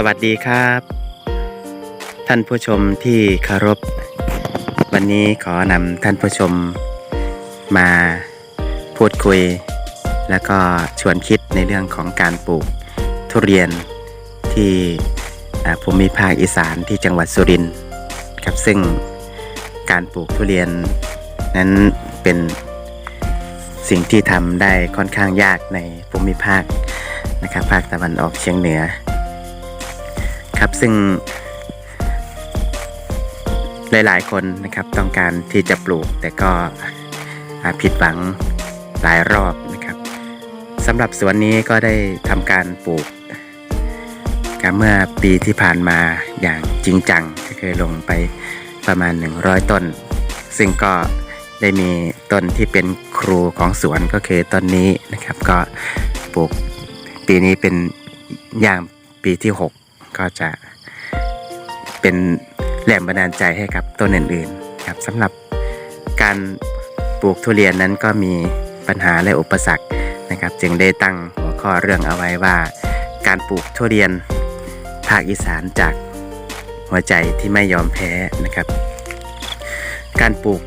สวัสดีครับ ท่านผู้ชมที่เคารพ วันนี้ขอนำท่านผู้ชม มาพูดคุย แล้วก็ชวนคิดในเรื่องของการปลูกทุเรียนที่ภูมิภาคอีสานที่จังหวัดสุรินทร์ครับซึ่งการปลูกทุเรียนนั้นเป็นสิ่งที่ทำได้ค่อนข้างยากในภูมิภาคนะครับภาคตะวันออกเฉียงเหนือ ครับ ซึ่ง หลายๆ คนนะครับต้องการที่จะปลูกแต่ก็ผิดหวังหลายรอบนะครับสำหรับสวนนี้ก็ได้ทำการปลูกกันเมื่อปีที่ผ่านมาอย่างจริงจังก็คือลงไปประมาณ 100 ต้น ซึ่งก็ได้มีต้นที่เป็นครูของสวนก็คือต้นนี้นะครับ ก็ปลูกปีนี้เป็นอย่างปีที่ 6 ก็จะเป็นแรงบันดาลใจให้กับต้นอื่นๆครับสำหรับการปลูกทุเรียนนั้นก็มีปัญหาและอุปสรรคนะครับ จึงได้ตั้งหัวข้อเรื่องเอาไว้ว่า การปลูกทุเรียนภาคอีสานจากหัวใจที่ไม่ยอมแพ้นะครับ การปลูก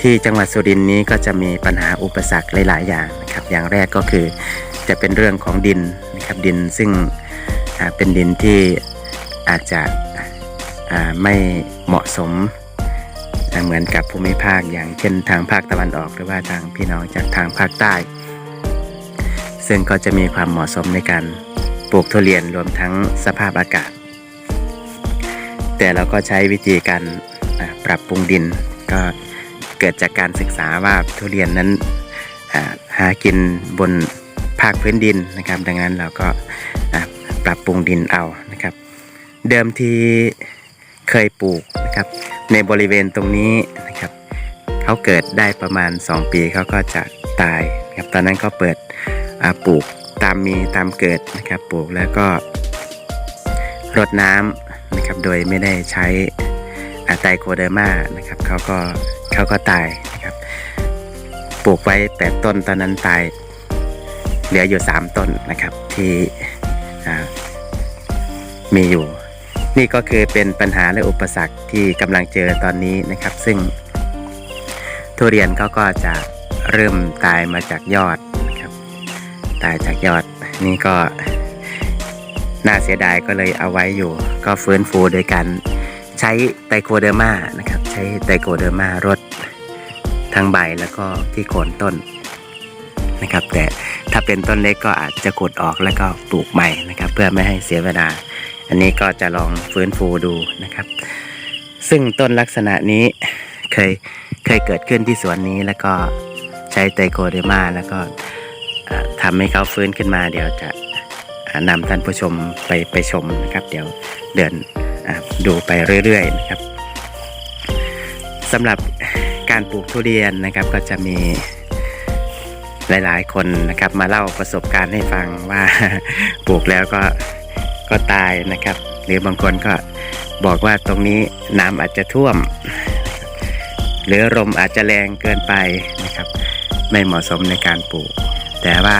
ที่จังหวัดสุรินทร์นี้ก็จะมีปัญหาอุปสรรคหลาย ๆ อย่างนะครับ อย่างแรกก็คือจะเป็นเรื่องของดินนะครับดินซึ่ง เป็นดินที่อาจจะไม่เหมาะสมเหมือนกับภูมิภาคอย่างเช่นทางภาคตะวันออก หรือว่าทางพี่น้องจากทางภาคใต้ ซึ่งก็จะมีความเหมาะสมในการปลูกทุเรียนรวมทั้งสภาพอากาศ แต่เราก็ใช้วิธีการปรับปรุงดิน ก็เกิดจากการศึกษาว่าทุเรียนนั้นหากินบนภาคพื้นดินนะครับ ดังนั้นเราก็ ปรับปรุงดินเอานะครับ เดิมทีเคยปลูกนะครับ ในบริเวณตรงนี้นะครับเขาเกิดได้ประมาณ 2 ปีเขาก็จะตายครับตอนนั้นเขาเปิดปลูกตามมีตามเกิดนะครับปลูกแล้วก็รดน้ำนะครับโดยไม่ได้ใช้ไตรโคเดอร์มานะครับเขาก็เขาก็ตายนะครับปลูกไว้ 8 ต้นตอนนั้นตายเหลืออยู่ 3 ต้นนะครับที่ มีอยู่ นี่ก็คือเป็นปัญหาและอุปสรรคที่กำลังเจอตอนนี้นะครับ ซึ่ง ทุเรียนเขาก็จะเริ่มตายมาจากยอดนะครับ ตายจากยอดนี่ก็น่าเสียดายก็เลยเอาไว้อยู่ ก็ฟื้นฟูโดยการใช้ไตโคเดอร์มานะครับ ใช้ไตโคเดอร์มารดทั้งใบแล้วก็ที่โคนต้นนะครับ แต่ถ้าเป็นต้นเล็กก็อาจจะขุดออกแล้วก็ปลูกใหม่นะครับ เพื่อไม่ให้เสียเวลา อันนี้ก็จะลองฟื้นฟูดูนะครับ ซึ่งต้นลักษณะนี้เคยเคยเกิดขึ้นที่สวนนี้แล้วก็ใช้ไตรโคเดมาแล้วก็ทำให้เขาฟื้นขึ้นมา เดี๋ยวจะนำท่านผู้ชมไปไปชมนะครับ เดี๋ยวเดินอ่าดูไปเรื่อยๆนะครับสำหรับการปลูกทุเรียนนะครับก็จะมีหลาย ๆ คนนะครับมาเล่าประสบการณ์ให้ฟังว่าปลูกแล้วก็ ก็ตายนะครับ หรือบางคนก็บอกว่าตรงนี้น้ำอาจจะท่วม หรือลมอาจจะแรงเกินไปนะครับ ไม่เหมาะสมในการปลูก แต่ว่า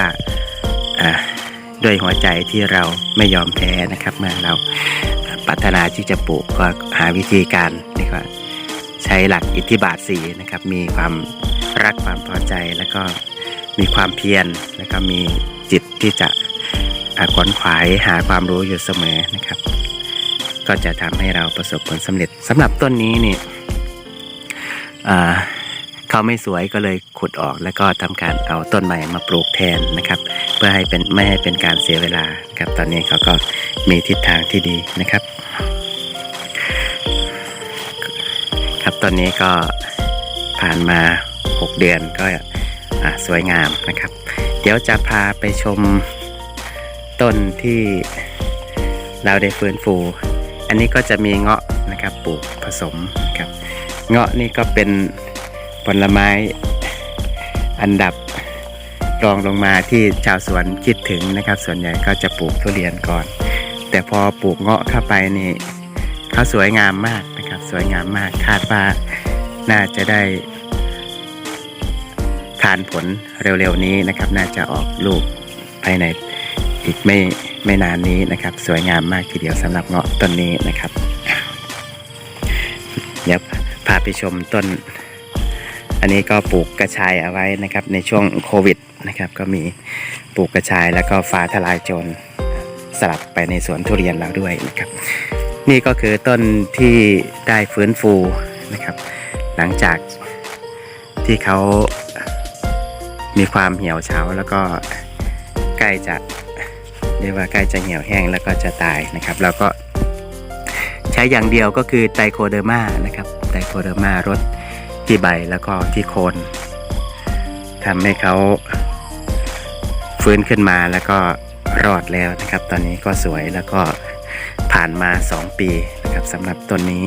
ด้วยหัวใจที่เราไม่ยอมแพ้นะครับ เมื่อเราปรารถนาที่จะปลูกก็หาวิธีการนี่ก็ใช้หลักอิทธิบาทสีนะครับ มีความรักความพอใจแล้วก็มีความเพียรแล้วก็มีจิตที่จะ ขวนขวายหาความรู้อยู่เสมอนะครับ ก็จะทำให้เราประสบผลสำเร็จสำหรับต้นนี้นี่เขาไม่สวยก็เลยขุดออกแล้วก็ทำการเอาต้นใหม่มาปลูกแทนนะครับ เพื่อให้เป็นไม่ให้เป็นการเสียเวลาครับตอนนี้เขาก็มีทิศทางที่ดีนะครับ ครับตอนนี้ก็ผ่านมา 6 เดือนก็สวยงามนะครับ เดี๋ยวจะพาไปชม ต้นที่เราได้ฟื้นฟู อันนี้ก็จะมีเงาะนะครับปลูกผสมครับเงาะนี่ก็เป็นผลไม้อันดับรองลงมาที่ชาวสวนคิดถึงนะครับ ส่วนใหญ่ก็จะปลูกทุเรียนก่อน แต่พอปลูกเงาะเข้าไปนี่เขาสวยงามมากนะครับ สวยงามมากคาดว่าน่าจะได้ทานผลเร็วๆนี้นะครับ น่าจะออกลูกภายใน อีกไม่ไม่นานนี้นะครับ สวยงามมากทีเดียวสำหรับเงาะต้นนี้นะครับ เดี๋ยวพาไปชมต้น อันนี้ก็ปลูกกระชายเอาไว้นะครับ ในช่วงโควิดนะครับ ก็มีปลูกกระชายแล้วก็ฟ้าทลายโจรสลับไปในสวนทุเรียนเราด้วยนะครับ นี่ก็คือต้นที่ได้ฟื้นฟูนะครับ หลังจากที่เขามีความเหี่ยวเฉาแล้วก็ใกล้จะ เรียกว่าใกล้จะเหี่ยวแห้งแล้วก็จะตายนะครับแล้วก็ใช้อย่างเดียวก็คือไตโคเดอร์มานะครับไตโคเดอร์มารดที่ใบแล้วก็ที่โคนทำให้เขาฟื้นขึ้นมาแล้วก็รอดแล้วนะครับ ตอนนี้ก็สวยแล้วก็ผ่านมา 2 ปีนะครับสำหรับต้นนี้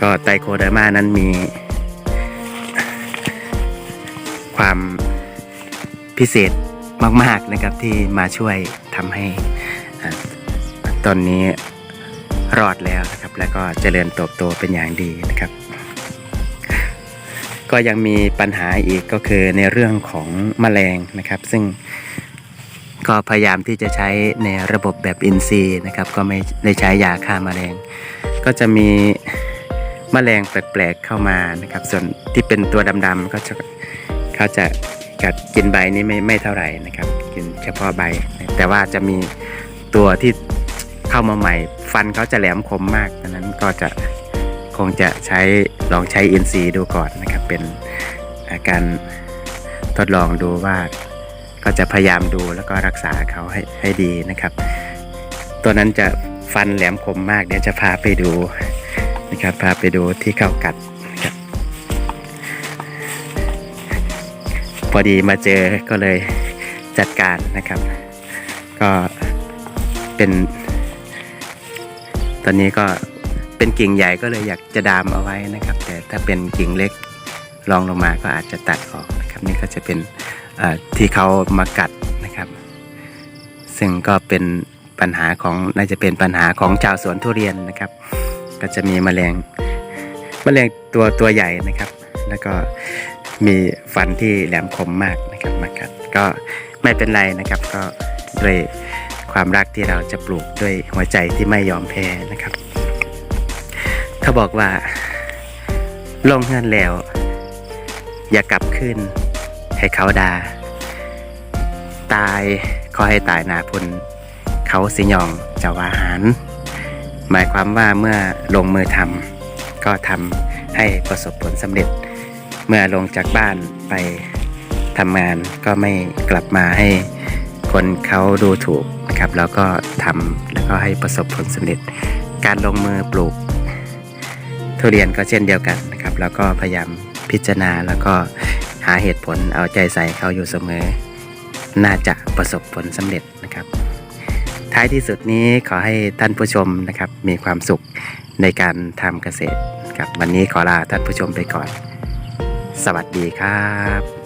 ก็ไตโคเดอร์มานั้นมี ความพิเศษ มาก ๆนะครับที่มาช่วยทำให้ต้นนี้รอดแล้วนะครับ แล้วก็เจริญเติบโตเป็นอย่างดีนะครับ ก็ยังมีปัญหาอีกก็คือในเรื่องของแมลงนะครับ ซึ่งก็พยายามที่จะใช้ในระบบแบบอินทรีย์นะครับ ก็ไม่ได้ใช้ยาฆ่าแมลง ก็จะมีแมลงแปลกๆเข้ามานะครับ ส่วนที่เป็นตัวดำๆก็จะเขาจะ กัดกินใบนี้ไม่ไม่เท่าไหร่นะครับ กินเฉพาะใบ แต่ว่าจะมีตัวที่เข้ามาใหม่ ฟันเขาจะแหลมคมมากดังนั้นก็จะคงจะใช้ลองใช้อินทรีดูก่อนนะครับ เป็นอาการทดลองดูว่าก็จะพยายามดูแล้วก็รักษาเขาให้ให้ดีนะครับ ตัวนั้นจะฟันแหลมคมมากเดี๋ยวจะพาไปดูนะครับพาไปดูที่เขากัด พอดีมาเจอก็เลยจัดการนะครับ ก็เป็น ตอนนี้ก็เป็นกิ่งใหญ่ก็เลยอยากจะดามเอาไว้นะครับ แต่ถ้าเป็นกิ่งเล็กรองลงมาก็อาจจะตัดออกนะครับ นี่ก็จะเป็นที่เขามากัดนะครับ ซึ่งก็เป็นปัญหาของน่าจะเป็นปัญหาของชาวสวนทุเรียนนะครับ ก็จะมีแมลงแมลงตัวตัวใหญ่นะครับ แล้วก็ มีฟันที่แหลมคมมากนะครับมากัดก็ไม่เป็นไรนะครับ ก็ด้วยความรักที่เราจะปลูกด้วยหัวใจที่ไม่ยอมแพ้นะครับ เขาบอกว่าลงเงินแล้ว อย่ากลับขึ้น ให้เขาดา ตายขอให้ตายนาพลเขาสิยองเจะวาหารหมายความว่าเมื่อลงมือทำก็ทำให้ประสบผลสำเร็จ เมื่อลงจากบ้านไปทำงานก็ไม่กลับมาให้คนเขาดูถูกนะครับ แล้วก็ทำแล้วก็ให้ประสบผลสำเร็จ การลงมือปลูก ทุเรียนก็เช่นเดียวกันนะครับ แล้วก็พยายามพิจารณาแล้วก็หาเหตุผลเอาใจใส่เขาอยู่เสมอ น่าจะประสบผลสำเร็จนะครับ ท้ายที่สุดนี้ขอให้ท่านผู้ชมนะครับ มีความสุขในการทำเกษตรครับวันนี้ขอลาท่านผู้ชมไปก่อน สวัสดีครับ